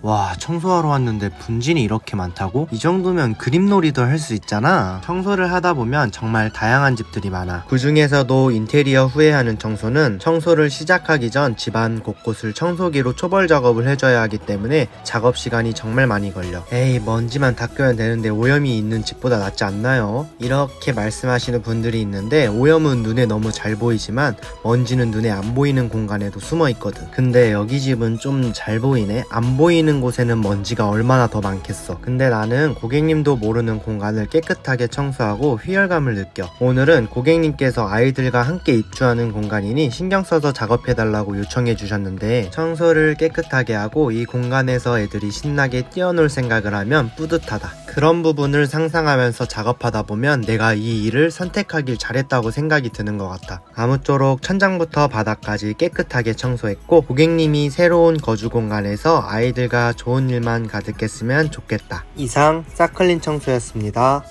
와 청소하러 왔는데 분진이 이렇게 많다고? 이 정도면 그림놀이도 할 수 있잖아. 청소를 하다 보면 정말 다양한 집들이 많아. 그 중에서도 인테리어 후에 하는 청소는 청소를 시작하기 전 집안 곳곳을 청소기로 초벌 작업을 해줘야 하기 때문에 작업 시간이 정말 많이 걸려. 에이 먼지만 닦으면 되는데 오염이 있는 집보다 낫지 않나요? 이렇게 말씀하시는 분들이 있는데 오염은 눈에 너무 잘 보이지만 먼지는 눈에 안 보이는 공간에도 숨어 있거든. 근데 여기 집은 좀 잘 보이네. 안 보이 는 곳에는 먼지가 얼마나 더 많겠어. 근데 나는 고객님도 모르는 공간을 깨끗하게 청소하고 휘열감을 느껴. 오늘은 고객님께서 아이들과 함께 입주하는 공간이니 신경 써서 작업해달라고 요청해 주셨는데 청소를 깨끗하게 하고 이 공간에서 애들이 신나게 뛰어놀 생각을 하면 뿌듯하다 그런 부분을 상상하면서 작업하다 보면 내가 이 일을 선택하길 잘했다고 생각이 드는 것 같아. 아무쪼록 천장부터 바닥까지 깨끗하게 청소했고 고객님이 새로운 거주 공간에서 아이들과 좋은 일만 가득했으면 좋겠다. 이상 사클린 청소였습니다